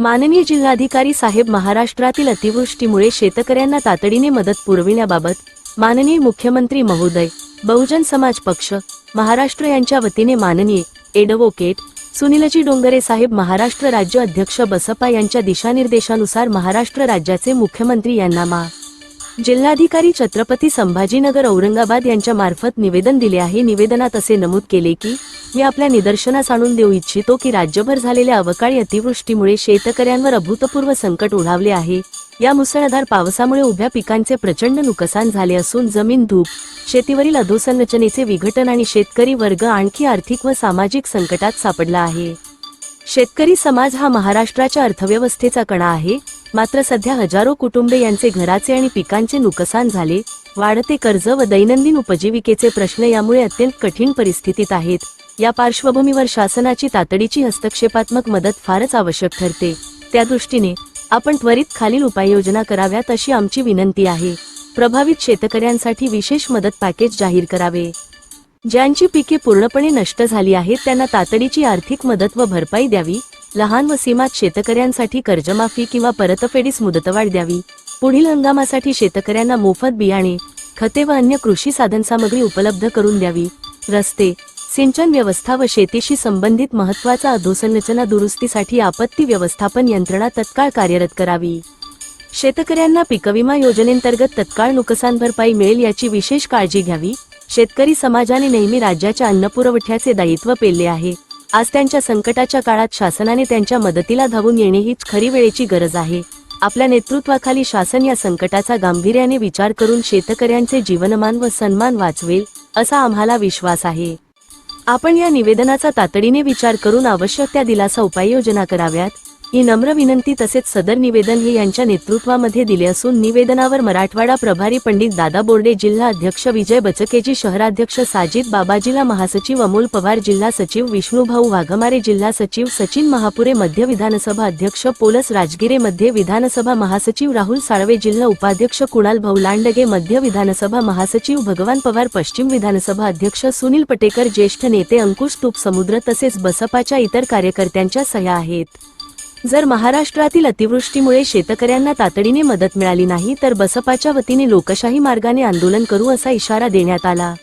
माननीय जिल्हाधिकारी साहेब महाराष्ट्रातील अतिवृष्टीमुळे शेतकऱ्यांना तातडीने मदत पुरविण्याबाबत माननीय मुख्यमंत्री महोदय बहुजन समाज पक्ष महाराष्ट्र यांच्या वतीने माननीय एडव्होकेट सुनीलजी डोंगरे साहेब महाराष्ट्र राज्य अध्यक्ष बसपा यांच्या दिशानिर्देशानुसार महाराष्ट्र राज्याचे मुख्यमंत्री यांना मा. जिल्हाधिकारी छत्रपती संभाजीनगर औरंगाबाद यांच्या मार्फत निवेदन दिले आहे. निवेदनात असे नमूद केले की मी आपल्या निदर्शनास आणून देऊ इच्छितो की राज्यभर झालेल्या अवकाळी अतिवृष्टीमुळे शेतकऱ्यांवर अभूतपूर्व संकट ओढावले आहे. या मुसळधार पावसामुळे उभ्या पिकांचे प्रचंड नुकसान झाले असून जमीन धूप शेतीवरील अधोसंरचनेचे विघटन आणि शेतकरी वर्ग आणखी आर्थिक व सामाजिक संकटात सापडला आहे. शेतकरी समाज हा महाराष्ट्राच्या अर्थव्यवस्थेचा कणा आहे. मात्र सध्या हजारो कुटुंबे यांचे घराचे आणि पिकांचे नुकसान झाले. वाढते कर्ज व दैनंदिन उपजीविकेचे प्रश्न यामुळे अत्यंत कठीण परिस्थितीत आहेत. या पार्श्वभूमीवर शासनाची तातडीची हस्तक्षेपात्मक मदत फारच आवश्यक ठरते. त्या दृष्टीने आपण त्वरित खालील उपाययोजना कराव्यात अशी आमची विनंती आहे. प्रभावित शेतकऱ्यांसाठी विशेष मदत पॅकेज जाहीर करावे. ज्यांची पिके पूर्णपणे नष्ट झाली आहेत त्यांना तातडीची आर्थिक मदत व भरपाई द्यावी. लहान व सीमात शेतकऱ्यांसाठी कर्जमाफी किंवा परतफेडीस मुदतवाढ द्यावी. पुढील हंगामासाठी शेतकऱ्यांना मोफत बियाणे खते व अन्य कृषी साधनसामग्री उपलब्ध करून द्यावी. रस्ते सिंचन व्यवस्था व शेतीशी संबंधित महत्त्वाचा अधोसंरचना दुरुस्तीसाठी आपत्ती व्यवस्थापन यंत्रणा तत्काळ कार्यरत करावी. शेतकऱ्यांना पिकविमा योजनेंतर्गत तत्काळ नुकसान भरपाई मिळेल याची विशेष काळजी घ्यावी. शेतकरी समाजाने नेहमी राज्याच्या अन्नपुरवठ्याचे दायित्व पेलले आहे. आज त्यांच्या संकटाच्या काळात शासनाने त्यांच्या मदतीला धावून येणे हीच खरी वेळेची गरज आहे. आपल्या नेतृत्वाखाली शासन या संकटाचा गांभीर्याने विचार करून शेतकऱ्यांचे जीवनमान व सन्मान वाचवेल असा आम्हाला विश्वास आहे. आपण या निवेदनाचा तातडीने विचार करून आवश्यक त्या दिलासा उपाययोजना कराव्यात. ही नम्र विनंती तसेच सदर निवेदन हे यांच्या नेतृत्वामध्ये दिले असून निवेदनावर मराठवाडा प्रभारी पंडित दादा बोर्डे जिल्हा अध्यक्ष विजय बचकेजी शहराध्यक्ष साजिद बाबाजीला महासचिव अमोल पवार जिल्हा सचिव विष्णुभाऊ वाघमारे जिल्हा सचिव सचिन महापुरे मध्य विधानसभा अध्यक्ष पोलस राजगिरे मध्य विधानसभा महासचिव राहुल साळवे जिल्हा उपाध्यक्ष कुणाल भाऊ लांडगे मध्य विधानसभा महासचिव भगवान पवार पश्चिम विधानसभा अध्यक्ष सुनील पटेकर ज्येष्ठ नेते अंकुश तूप समुद्र तसेच बसपाच्या इतर कार्यकर्त्यांच्या सह्या आहेत. जर महाराष्ट्रातील अतिवृष्टीमुळे शेतकऱ्यांना तातडीने मदत मिळाली नाही तर बसपाच्या वतीने लोकशाही मार्गाने आंदोलन करू असा इशारा देण्यात आला.